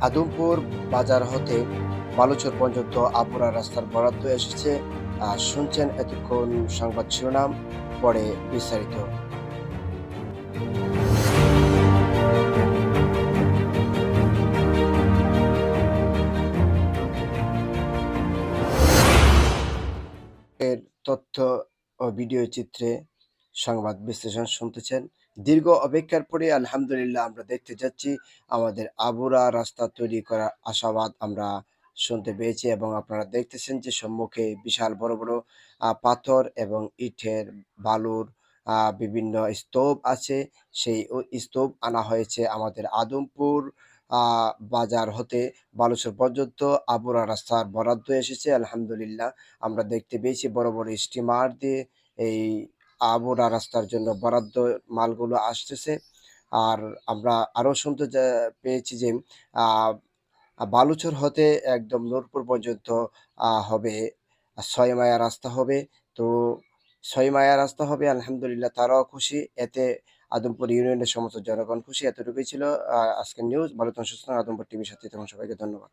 আদমপুর বাজার হতে বালুচর পর্যন্ত আপুরা রাস্তার বরাদ্দ এসেছে। আহ, শুনছেন এতক্ষণ সংবাদ শিরোনাম পরে বিস্তারিত। তথ্য ও ভিডিও চিত্রে সংবাদ বিশ্লেষণ শুনতেছেন। দীর্ঘ অপেক্ষার পরে আলহামদুলিল্লাহ আমরা দেখতে যাচ্ছি, আমাদের আবুরা রাস্তা তৈরি করার আশাবাদ আমরা শুনতে পেয়েছি এবং আপনারা দেখতেছেন যে সম্মুখে বিশাল বড় বড় পাথর এবং ইটের বালুর বিভিন্ন স্তূপ আছে। সেই স্তূপ আনা হয়েছে আমাদের আদমপুর বাজার হতে। বালুচর পর্যন্ত আবুরা রাস্তার বরাদ্দ এসেছে, আলহামদুলিল্লাহ। আমরা দেখতে পেয়েছি বড় বড় স্টিমার দিয়ে এই আবুরা রাস্তার জন্য বরাদ্দ মালগুলো আসতেছে। আর আমরা আরও শুনতে পেয়েছি যে বালুচর হতে একদম নূরপুর পর্যন্ত হবে ছয় মায়া রাস্তা হবে। তো ছয় মায়া রাস্তা হবে আলহামদুলিল্লাহ তারাও খুশি। এতে আদমপুর ইউনিয়নের সমস্ত জনগণ খুশি। এতটুকুই ছিল আজকের নিউজ থাকুন, সুস্থ আদমপুর টিভির সাথে তখন সবাইকে ধন্যবাদ।